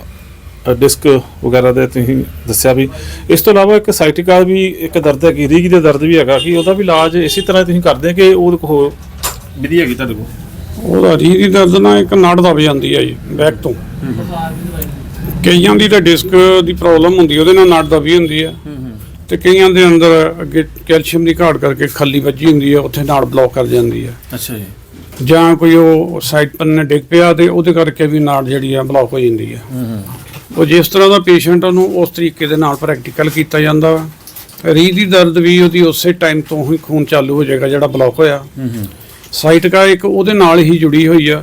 ਡਿਸਕ ਵਗੈਰਾ ਦੇ ਤੁਸੀਂ ਦੱਸਿਆ ਵੀ। ਇਸ ਤੋਂ ਇਲਾਵਾ ਇੱਕ ਸਾਈਟਿਕਾ ਵੀ ਇੱਕ ਦਰਦ ਹੈ ਕਿ ਰੀਗ ਦੇ ਦਰਦ ਵੀ ਹੈਗਾ ਕਿ ਉਹਦਾ ਵੀ ਇਲਾਜ ਇਸੇ ਤਰ੍ਹਾਂ ਤੁਸੀਂ ਕਰਦੇ ਕਿ ਉਹ ਕੋ ਵਿਧੀ ਹੈਗੀ ਤੁਹਾਡੇ ਕੋਲ? ਉਹਦਾ ਦੀ ਦਰਦ ਨਾਲ ਇੱਕ ਨੜ ਦਬ ਜਾਂਦੀ ਆ ਜੀ ਬੈਕ ਤੋਂ। ਕਈਆਂ ਦੀ ਤਾਂ ਡਿਸਕ ਦੀ ਪ੍ਰੋਬਲਮ ਹੁੰਦੀ ਉਹਦੇ ਨਾਲ ਨੜ ਦਬੀ ਹੁੰਦੀ ਆ। ਤੇ ਕਈਆਂ ਦੇ ਅੰਦਰ ਅੱਗੇ ਕੈਲਸ਼ੀਅਮ ਦੀ ਘਾਟ ਕਰਕੇ ਖੱਲੀ ਵੱਜੀ ਹੁੰਦੀ ਆ ਉੱਥੇ ਨਾੜ ਬਲੌਕ ਕਰ ਜਾਂਦੀ ਆ। ਅੱਛਾ ਜੀ। ਜਾਂ ਕੋਈ ਉਹ ਸਾਈਡ ਪੰਨੇ ਡਿੱਗ ਪਿਆ ਤੇ ਉਹਦੇ ਕਰਕੇ ਵੀ ਨਾੜ ਜਿਹੜੀ ਆ ਬਲੌਕ ਹੋ ਜਾਂਦੀ ਆ। ਉਹ ਜਿਸ ਤਰ੍ਹਾਂ ਦਾ ਪੇਸ਼ੈਂਟ ਉਹਨੂੰ ਉਸ ਤਰੀਕੇ ਦੇ ਨਾਲ ਪ੍ਰੈਕਟੀਕਲ ਕੀਤਾ ਜਾਂਦਾ ਵਾ। ਰੀਹ ਦੀ ਦਰਦ ਵੀ ਉਹਦੀ ਉਸੇ ਟਾਈਮ ਤੋਂ ਹੀ ਖੂਨ ਚਾਲੂ ਹੋ ਜਾਏਗਾ ਜਿਹੜਾ ਬਲੌਕ ਹੋਇਆ। ਸਾਈਟਕਾ ਇੱਕ ਉਹਦੇ ਨਾਲ ਹੀ ਜੁੜੀ ਹੋਈ ਆ।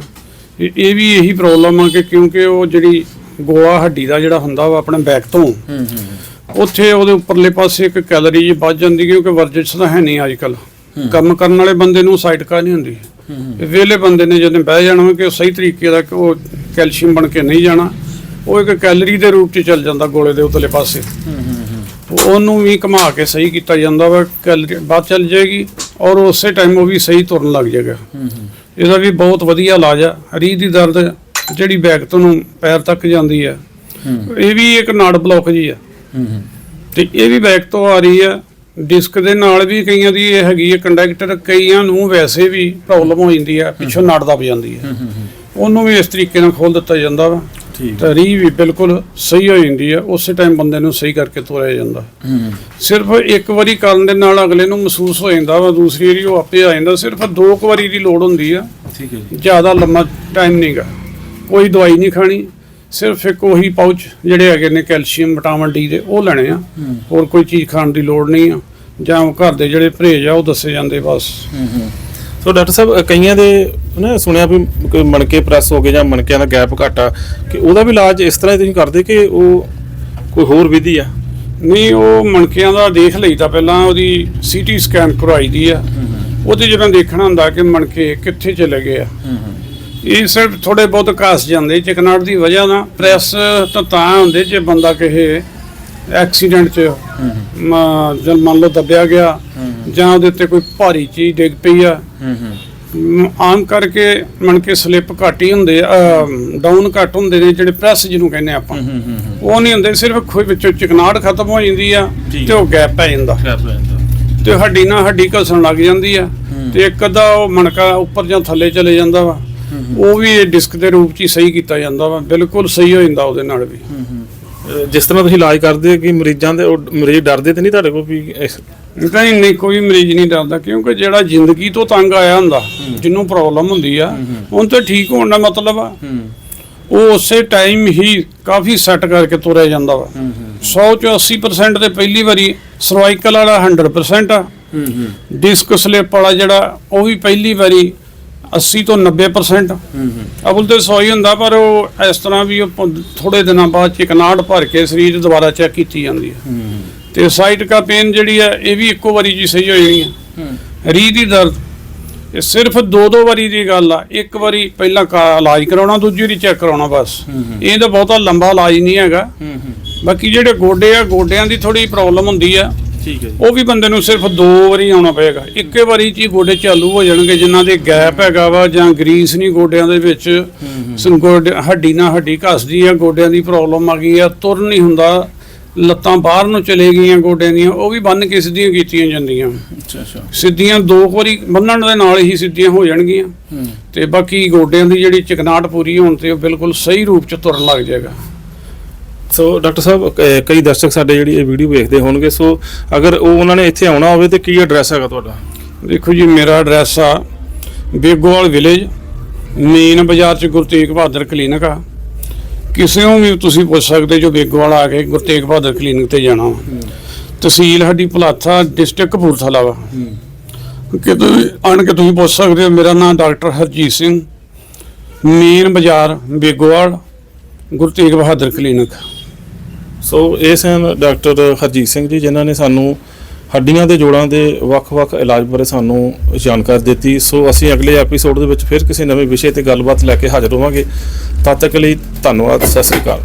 ਇਹ ਵੀ ਇਹੀ ਪ੍ਰੋਬਲਮ ਆ ਕਿ ਕਿਉਂਕਿ ਉਹ ਜਿਹੜੀ ਗੋਲਾ ਹੱਡੀ ਦਾ ਜਿਹੜਾ ਹੁੰਦਾ ਵਾ ਆਪਣੇ ਬੈਕ ਤੋਂ ਉੱਥੇ ਉਹਦੇ ਉੱਪਰਲੇ ਪਾਸੇ ਇੱਕ ਕੈਲਰੀ ਜੀ ਵੱਧ ਜਾਂਦੀ ਕਿਉਂਕਿ ਵਰਜਿਸ਼ ਤਾਂ ਹੈ ਨਹੀਂ ਅੱਜ ਕੱਲ ਕੰਮ ਕਰਨ ਵਾਲੇ ਬੰਦੇ ਨੂੰ ਸਾਈਟਕਾ ਨਹੀਂ ਹੁੰਦੀ। ਵਿਹਲੇ ਬੰਦੇ ਨੇ ਜਦੋਂ ਬਹਿ ਜਾਣਾ ਕਿ ਉਹ ਸਹੀ ਤਰੀਕੇ ਦਾ ਉਹ ਕੈਲਸ਼ੀਅਮ ਬਣ ਕੇ ਨਹੀਂ ਜਾਣਾ ਉਹ ਇੱਕ ਕੈਲਰੀ ਦੇ ਰੂਪ 'ਚ ਚੱਲ ਜਾਂਦਾ ਗੋਲੇ ਦੇ ਉਤਲੇ ਪਾਸੇ। ਉਹਨੂੰ ਵੀ ਘੁਮਾ ਕੇ ਸਹੀ ਕੀਤਾ ਜਾਂਦਾ ਵਾ ਕੈਲਰੀ ਬਾਅਦ ਚੱਲ ਜਾਏਗੀ ਔਰ ਉਸੇ ਟਾਈਮ ਉਹ ਵੀ ਸਹੀ ਤੁਰਨ ਲੱਗ ਜਾਏਗਾ। ਇਹਦਾ ਵੀ ਬਹੁਤ ਵਧੀਆ ਇਲਾਜ ਆ। ਰੀਹ ਦੀ ਦਰਦ ਜਿਹੜੀ ਬੈਕ ਤੋਂ ਨੂੰ ਪੈਰ ਤੱਕ ਜਾਂਦੀ ਆ, ਇਹ ਵੀ ਇੱਕ ਨਾੜ ਬਲੌਕ ਜੀ ਆ। ਤੇ ਇਹ ਵੀ ਬੈਕ ਤੋਂ ਆ ਰਹੀ ਆ। ਡਿਸਕ ਦੇ ਨਾਲ ਵੀ ਕਈਆਂ ਦੀ ਇਹ ਹੈਗੀ ਹੈ ਕੰਡਕਟਰ ਕਈਆਂ ਨੂੰ ਵੈਸੇ ਵੀ ਪ੍ਰੋਬਲਮ ਹੋ ਜਾਂਦੀ ਆ, ਪਿੱਛੋਂ ਨਾੜ ਦਬ ਜਾਂਦੀ ਆ। ਉਹਨੂੰ ਵੀ ਇਸ ਤਰੀਕੇ ਨਾਲ ਖੋਲ ਦਿੱਤਾ ਜਾਂਦਾ ਵਾ। ਠੀਕ ਤਾਂ ਰੀਹ ਵੀ ਬਿਲਕੁਲ ਸਹੀ ਹੋ ਜਾਂਦੀ ਆ ਉਸੇ ਟਾਈਮ ਬੰਦੇ ਨੂੰ ਸਹੀ ਕਰਕੇ ਤੋਰਿਆ ਜਾਂਦਾ। ਸਿਰਫ ਇੱਕ ਵਾਰੀ ਕਰਨ ਦੇ ਨਾਲ ਅਗਲੇ ਨੂੰ ਮਹਿਸੂਸ ਹੋ ਜਾਂਦਾ ਵਾ ਦੂਸਰੀ ਵਾਰੀ ਉਹ ਆਪੇ ਆ ਜਾਂਦਾ ਸਿਰਫ ਦੋ ਕੁ ਵਾਰੀ ਦੀ ਲੋੜ ਹੁੰਦੀ ਆ। ਠੀਕ ਹੈ ਜੀ। ਜ਼ਿਆਦਾ ਲੰਮਾ ਟਾਈਮ ਨਹੀਂਗਾ ਕੋਈ ਦਵਾਈ ਨਹੀਂ ਖਾਣੀ ਸਿਰਫ ਇੱਕ ਉਹੀ ਪਾਊਚ ਜਿਹੜੇ ਹੈਗੇ ਨੇ ਕੈਲਸ਼ੀਅਮ ਵਿਟਾਮਿਨ ਡੀ ਦੇ ਉਹ ਲੈਣੇ ਆ। ਹੋਰ ਕੋਈ ਚੀਜ਼ ਖਾਣ ਦੀ ਲੋੜ ਨਹੀਂ ਆ ਜਾਂ ਉਹ ਘਰ ਦੇ ਜਿਹੜੇ ਪਰਹੇਜ ਆ ਉਹ ਦੱਸੇ ਜਾਂਦੇ ਬਸ। ਸੋ ਡਾਕਟਰ ਸਾਹਿਬ ਕਈਆਂ ਦੇ ਨਾ ਸੁਣਿਆ ਵੀ ਕੋਈ ਮਣਕੇ ਪ੍ਰੈਸ ਹੋ ਗਏ ਜਾਂ ਮਣਕਿਆਂ ਦਾ ਗੈਪ ਘੱਟ ਆ ਕਿ ਉਹਦਾ ਵੀ ਇਲਾਜ ਇਸ ਤਰ੍ਹਾਂ ਹੀ ਤੁਸੀਂ ਕਰਦੇ ਕਿ ਉਹ ਕੋਈ ਹੋਰ ਵਿਧੀ ਆ? ਨਹੀਂ ਉਹ ਮਣਕਿਆਂ ਦਾ ਦੇਖ ਲਈਦਾ ਪਹਿਲਾਂ ਉਹਦੀ ਸੀਟੀ ਸਕੈਨ ਕਰਵਾਈ ਦੀ ਆ। ਉਹਦੇ ਜਦੋਂ ਦੇਖਣਾ ਹੁੰਦਾ ਕਿ ਮਣਕੇ ਕਿੱਥੇ ਚਲੇ ਗਏ ਆ। ਇਹ ਸਿਰਫ ਥੋੜੇ ਬਹੁਤ ਘਾਸ ਜਾਂਦੇ ਚਿਕਨਾਟ ਦੀ ਵਜ੍ਹਾ ਨਾਲ ਪ੍ਰੈਸ ਤਾਂ ਤਾਂ ਹੁੰਦੇ ਜੇ ਬੰਦਾ ਕਿਸੇ ਐਕਸੀਡੈਂਟ 'ਚ ਮੰਨ ਲਓ ਦੱਬਿਆ ਗਿਆ ਜਾਂ ਉਹਦੇ ਉੱਤੇ ਕੋਈ ਭਾਰੀ ਚੀਜ਼ ਡਿੱਗ ਪਈ ਆ। ਮ- ਆਮ ਕਰਕੇ ਮਣ ਕੇ ਸਲਿੱਪ ਘੱਟ ਹੀ ਹੁੰਦੇ ਆ ਡਾਊਨ ਘੱਟ ਹੁੰਦੇ ਨੇ ਜਿਹੜੇ ਪ੍ਰੈਸ ਜਿਹਨੂੰ ਕਹਿੰਦੇ ਆਪਾਂ। ਉਹ ਨਹੀਂ ਹੁੰਦੇ ਸਿਰਫ ਖੋਈ ਵਿੱਚੋਂ ਚਿਕਨਾਟ ਖਤਮ ਹੋ ਜਾਂਦੀ ਆ ਠੀਕ ਤੇ ਉਹ ਗੈਪ ਪੈ ਜਾਂਦਾ। ਤੇ ਹੱਡੀ ਨਾਲ ਹੱਡੀ ਘਸਣ ਲੱਗ ਜਾਂਦੀ ਆ ਤੇ ਇੱਕ ਅੱਧਾ ਉਹ ਮਣਕਾ ਉੱਪਰ ਜਾਂ ਥੱਲੇ ਚਲੇ ਜਾਂਦਾ ਵਾ। ਉਹ ਵੀ ਡਿਸਕ ਦੇ ਰੂਪ 'ਚ ਹੀ ਸਹੀ ਕੀਤਾ ਜਾਂਦਾ ਵਾ ਬਿਲਕੁਲ ਸਹੀ ਹੋ ਜਾਂਦਾ ਉਹਦੇ ਨਾਲ ਵੀ। ਅਹ ਜਿਸ ਤਰ੍ਹਾਂ ਤੁਸੀਂ ਇਲਾਜ ਕਰਦੇ ਹੋ ਕਿ ਮਰੀਜ਼ਾਂ ਦੇ ਉਹ ਮਰੀਜ਼ ਡਰਦੇ ਤੇ ਨਹੀਂ ਤੁਹਾਡੇ ਕੋਲ ਵੀ ਇਸ- ਨਹੀਂ ਨਹੀਂ ਕੋਈ ਮਰੀਜ਼ ਨਹੀਂ ਡਰਦਾ ਕਿਉਂਕਿ ਜਿਹੜਾ ਜ਼ਿੰਦਗੀ ਤੋਂ ਤੰਗ ਆਇਆ ਹੁੰਦਾ ਜਿਹਨੂੰ ਪ੍ਰੋਬਲਮ ਹੁੰਦੀ ਆ ਉਹਨੂੰ ਤਾਂ ਠੀਕ ਹੋਣ ਦਾ ਮਤਲਬ ਆ। ਉਹ ਉਸੇ ਟਾਈਮ ਹੀ ਕਾਫੀ ਸੈੱਟ ਕਰਕੇ ਤੁਰਿਆ ਜਾਂਦਾ ਵਾ। 100 ਚੋਂ 80% ਤੇ ਪਹਿਲੀ ਵਾਰੀ ਸਰਵਾਈਕਲ ਵਾਲਾ 100% ਆ। ਡਿਸਕ ਸਲਿਪ ਵਾਲਾ ਜਿਹੜਾ ਉਹ ਵੀ ਪਹਿਲੀ ਵਾਰੀ 80 ਤੋਂ 90% ਅਬਲ ਤੇ 100 ਹੀ ਹੁੰਦਾ ਪਰ ਉਹ ਇਸ ਤਰ੍ਹਾਂ ਵੀ ਉਹ ਥੋੜੇ ਦਿਨਾਂ ਬਾਅਦ ਚਿਕਨਾਹਟ ਭਰ ਕੇ ਸਰੀਰ ਦੁਬਾਰਾ ਚੈੱਕ ਕੀਤੀ ਜਾਂਦੀ ਹੈ। ਤੇ ਸਾਈਟਕਾ ਪੇਨ ਜਿਹੜੀ ਹੈ ਇਹ ਵੀ ਇੱਕੋ ਵਾਰੀ ਜੀ ਸਹੀ ਹੋ ਜਾਣੀ ਹੈ। ਰੀਹ ਦੀ ਦਰਦ ਇਹ ਸਿਰਫ ਦੋ ਦੋ ਵਾਰੀ ਦੀ ਗੱਲ ਆ। ਇੱਕ ਵਾਰੀ ਪਹਿਲਾਂ ਕਾ- ਇਲਾਜ ਕਰਾਉਣਾ ਦੂਜੀ ਵਾਰੀ ਚੈੱਕ ਕਰਾਉਣਾ ਬਸ। ਇਹ ਤਾਂ ਬਹੁਤਾ ਲੰਬਾ ਇਲਾਜ ਨਹੀਂ ਹੈਗਾ। ਬਾਕੀ ਜਿਹੜੇ ਗੋਡੇ ਆ ਗੋਡਿਆਂ ਦੀ ਥੋੜੀ ਪ੍ਰੋਬਲਮ ਹੁੰਦੀ ਆ। ਠੀਕ ਹੈ ਉਹ ਵੀ ਬੰਦੇ ਨੂੰ ਸਿਰਫ ਦੋ ਵਾਰੀ ਆਉਣਾ ਪਏਗਾ। ਇੱਕੇ ਵਾਰੀ ਚ ਹੀ ਗੋਡੇ ਚਾਲੂ ਹੋ ਜਾਣਗੇ ਜਿਨ੍ਹਾਂ ਦੇ ਗੈਪ ਹੈਗਾ ਵਾ ਜਾਂ ਗਰੀਸ ਨਹੀਂ ਗੋਡਿਆਂ ਦੇ ਵਿੱਚ। ਸਨ ਗੋਡੇ ਹੱਡੀ ਨਾਲ ਹੱਡੀ ਘਸਦੀ ਆ ਗੋਡਿਆਂ ਦੀ ਪ੍ਰੋਬਲਮ ਆ ਗਈ ਆ ਤੁਰ ਨਹੀਂ ਹੁੰਦਾ। ਲੱਤਾਂ ਬਾਹਰ ਨੂੰ ਚਲੇ ਗਈਆਂ ਗੋਡਿਆਂ ਦੀਆਂ ਉਹ ਵੀ ਬੰਨ ਕੇ ਸਿੱਧੀਆਂ ਕੀਤੀਆਂ ਜਾਂਦੀਆਂ। ਅੱਛਾ ਅੱਛਾ। ਸਿੱਧੀਆਂ ਦੋ ਵਾਰੀ ਬੰਨਣ ਦੇ ਨਾਲ ਹੀ ਸਿੱਧੀਆਂ ਹੋ ਜਾਣਗੀਆਂ। ਤੇ ਬਾਕੀ ਗੋਡਿਆਂ ਦੀ ਜਿਹੜੀ ਚਿਕਨਾਟ ਪੂਰੀ ਹੋਣ ਤੇ ਉਹ ਬਿਲਕੁਲ ਸਹੀ ਰੂਪ ਚ ਤੁਰਨ ਲੱਗ ਜਾਏਗਾ। ਸੋ ਡਾਕਟਰ ਸਾਹਿਬ ਕਈ ਦਰਸ਼ਕ ਸਾਡੇ ਜਿਹੜੀ ਇਹ ਵੀਡੀਓ ਵੇਖਦੇ ਹੋਣਗੇ ਸੋ ਅਗਰ ਉਹ ਉਹਨਾਂ ਨੇ ਇੱਥੇ ਆਉਣਾ ਹੋਵੇ ਤੇ ਕੀ ਐਡਰੈਸ ਹੈਗਾ ਤੁਹਾਡਾ? ਦੇਖੋ ਜੀ ਮੇਰਾ ਐਡਰੈਸ ਆ ਬੇਗੋਵਾਲ ਵਿਲੇਜ ਮੇਨ ਬਾਜ਼ਾਰ ਚ ਗੁਰਤੇਗ ਬਹਾਦਰ ਕਲੀਨਿਕ ਆ। ਕਿਸੇ ਨੂੰ ਵੀ ਤੁਸੀਂ ਪੁੱਛ ਸਕਦੇ ਜੋ ਬੇਗੋਵਾਲ ਆ ਕੇ ਗੁਰਤੇਗ ਬਹਾਦਰ ਕਲੀਨਿਕ ਤੇ ਜਾਣਾ ਵਾ। ਤਹਿਸੀਲ ਸਾਡੀ ਭਲਾਥਾ ਡਿਸਟ੍ਰਿਕਟ ਕਪੂਰਥਲਾ ਵਾ। ਕਿਤੇ ਵੀ ਆਣ ਕੇ ਤੁਸੀਂ ਪੁੱਛ ਸਕਦੇ ਹੋ ਮੇਰਾ ਨਾਮ ਡਾਕਟਰ ਹਰਜੀਤ ਸਿੰਘ ਮੇਨ ਬਾਜ਼ਾਰ ਬੇਗੋਵਾਲ ਗੁਰਤੇਗ ਬਹਾਦਰ ਕਲੀਨਿਕ ਸੋ ਇਹ ਸਨ ਡਾਕਟਰ ਹਰਜੀਤ ਸਿੰਘ ਜੀ ਜਿਨ੍ਹਾਂ ਨੇ ਸਾਨੂੰ ਹੱਡੀਆਂ ਦੇ ਜੋੜਾਂ ਦੇ ਵੱਖ-ਵੱਖ ਇਲਾਜ ਬਾਰੇ ਸਾਨੂੰ ਜਾਣਕਾਰੀ ਦਿੱਤੀ। ਸੋ ਅਸੀਂ ਅਗਲੇ ਐਪੀਸੋਡ ਦੇ ਵਿੱਚ ਫਿਰ ਕਿਸੇ ਨਵੇਂ ਵਿਸ਼ੇ ਤੇ ਗੱਲਬਾਤ ਲੈ ਕੇ ਹਾਜ਼ਰ ਹੋਵਾਂਗੇ। ਤਦ ਤੱਕ ਲਈ ਧੰਨਵਾਦ, ਸਤਿ ਸ੍ਰੀ ਅਕਾਲ।